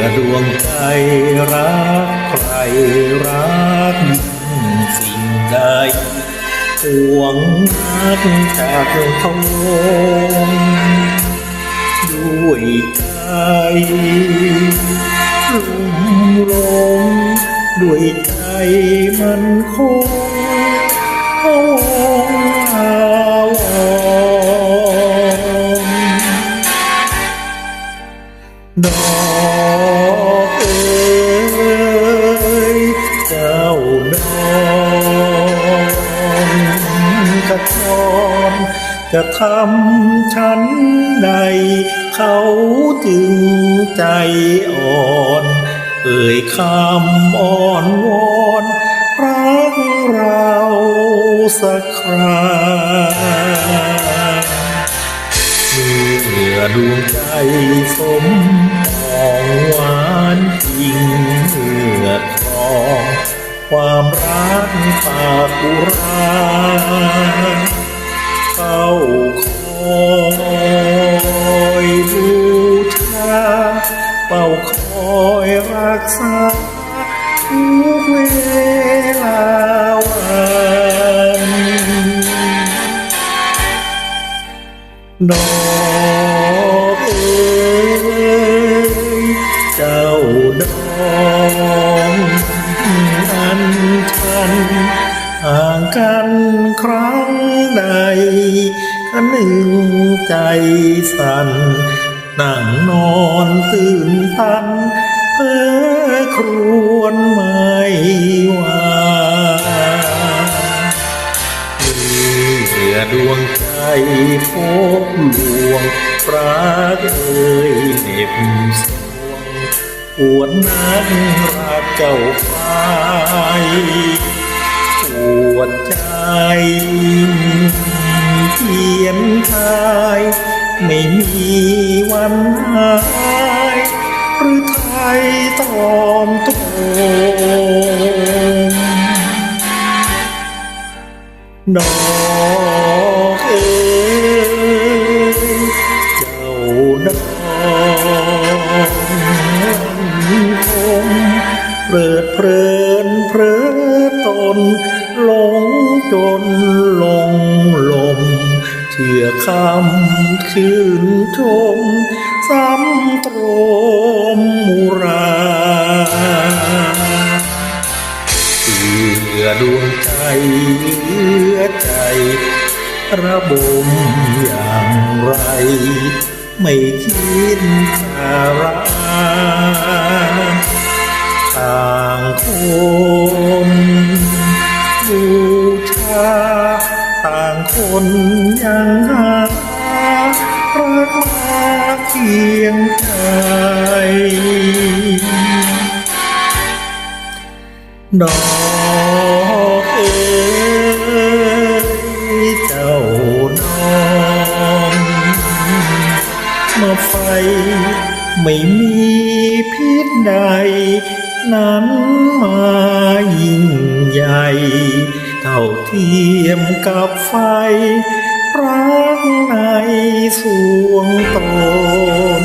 อดวงใจรักใครรักสิ่งใดห่วงนักจากทงด้วยใจลุ่มลงด้วยใจมันคงะทำฉันใด เขาจึงใจอ่อน เอ่ยคำอ่อนวอนรักเราสักคราเมื่อดวงใจสมปองหวานจริงเมื่อครองความรักฝากอุรา ฝ้าคอยบูชาเฝ้าคอยรักษาทุกเวลาวันดอกเอ๋ยเจ้าดองอันทันห่างกันครั้งใด ก็หนึ่งใจสั่นนั่งนอนตื่นตันเพ้อครวญไม่ไหวเมื่อดวงใจพบลวงปรากเอ่ยเหน็บสวงปวดนักรักเจ้าฟ้ายปวดใจ เทียนทาย ไม่มีวันหายหรือไทยตอมตมดอกเอ๋ยเจ้าดอกคมเปิดเพลินเพลิดตน ชมซ้ำตรมมุราเพื่อดวงใจเหลือใจระบมอย่างไร ไม่คิดสารต่างคนบูชาต่างคนยังหา เคียงใจดอกเอ๋ยเจ้านองมาไฟไม่มีพิษใด นั้นมายิ่งใหญ่ เท่าเทียมกับไฟ ครั้งในสวงตน